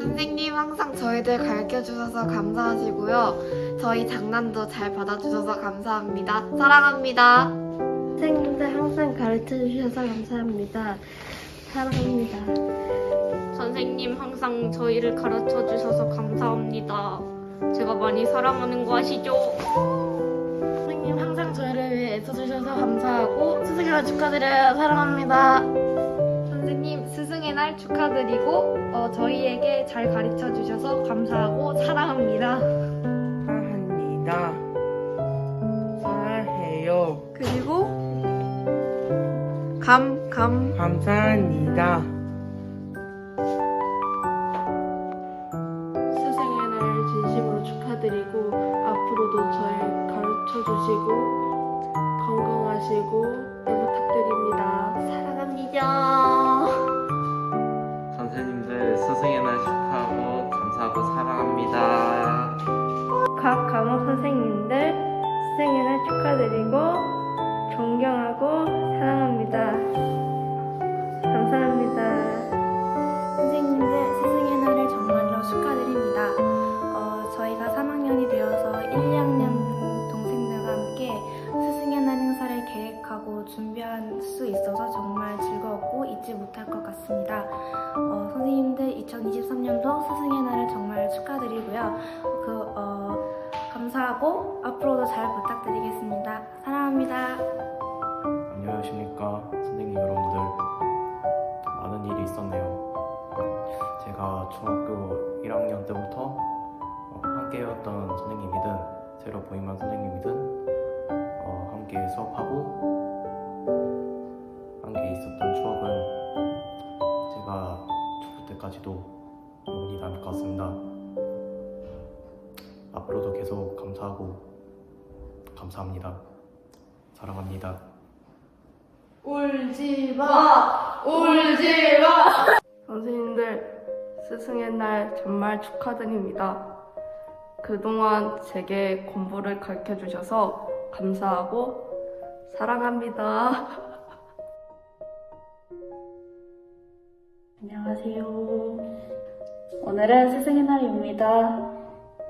선생님 항상 저희들 가르쳐 주셔서 감사하시고요. 저희 장난도 잘 받아주셔서 감사합니다. 사랑합니다. 선생님들 항상 가르쳐 주셔서 감사합니다. 사랑합니다. 선생님 항상 저희를 가르쳐 주셔서 감사합니다. 제가 많이 사랑하는 거 아시죠? 항상 저희를 위해 애써주셔서 감사하고 스승의 날 축하드려요. 사랑합니다. 선생님 스승의 날 축하드리고 어, 저희에게 잘 가르쳐 주셔서 감사하고 사랑합니다. 사랑합니다. 사랑해요. 그리고 감, 감, 감사합니다. 스승의 날 진심으로 축하드리고 주시고 건강하시고 네, 부탁드립니다. 사랑합니다. 선생님들 스승의 날 축하하고 감사하고 사랑합니다. 각 과목 선생님들 2023년도 스승의 날을 정말 축하드리고요. 그, 어, 감사하고 앞으로도 잘 부탁드리겠습니다. 사랑합니다. 안녕하십니까 선생님 여러분들 많은 일이 있었네요 제가 중학교 1학년 때부터 어, 함께했던 선생님이든 새로 부임한 선생님이든 어, 함께 수업하고 죽을 때까지도 영원히 남을 것 같습니다 앞으로도 계속 감사하고 감사합니다 사랑합니다 울지 마! 울지 마! 선생님들, 스승의 날 정말 축하드립니다. 그동안 제게 공부를 가르쳐 주셔서 감사하고 사랑합니다. 안녕하세요. 오늘은 스승의 날입니다.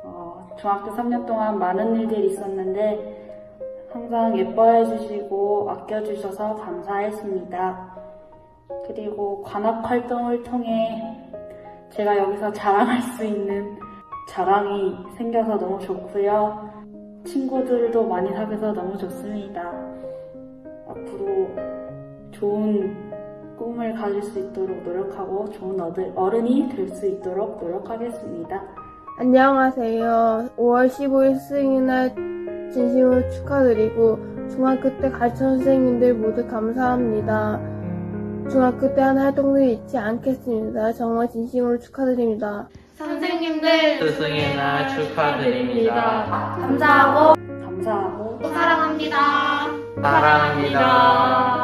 어, 중학교 3년 동안 많은 일들이 있었는데 항상 예뻐해 주시고 아껴 주셔서 감사했습니다. 그리고 관악 활동을 통해 제가 여기서 자랑할 수 있는 자랑이 생겨서 너무 좋고요. 친구들도 많이 사귀어서 너무 좋습니다. 앞으로 좋은 꿈을 가질 수 있도록 노력하고 좋은 어들- 어른이 될 수 있도록 노력하겠습니다. 안녕하세요. 5월 15일 스승의날 진심으로 축하드리고 중학교 때 가르쳐 선생님들 모두 감사합니다. 중학교 때 한 활동들 잊지 않겠습니다. 정말 진심으로 축하드립니다. 선생님들 스승의 날 축하드립니다. 감사하고 감사하고 사랑합니다. 사랑합니다.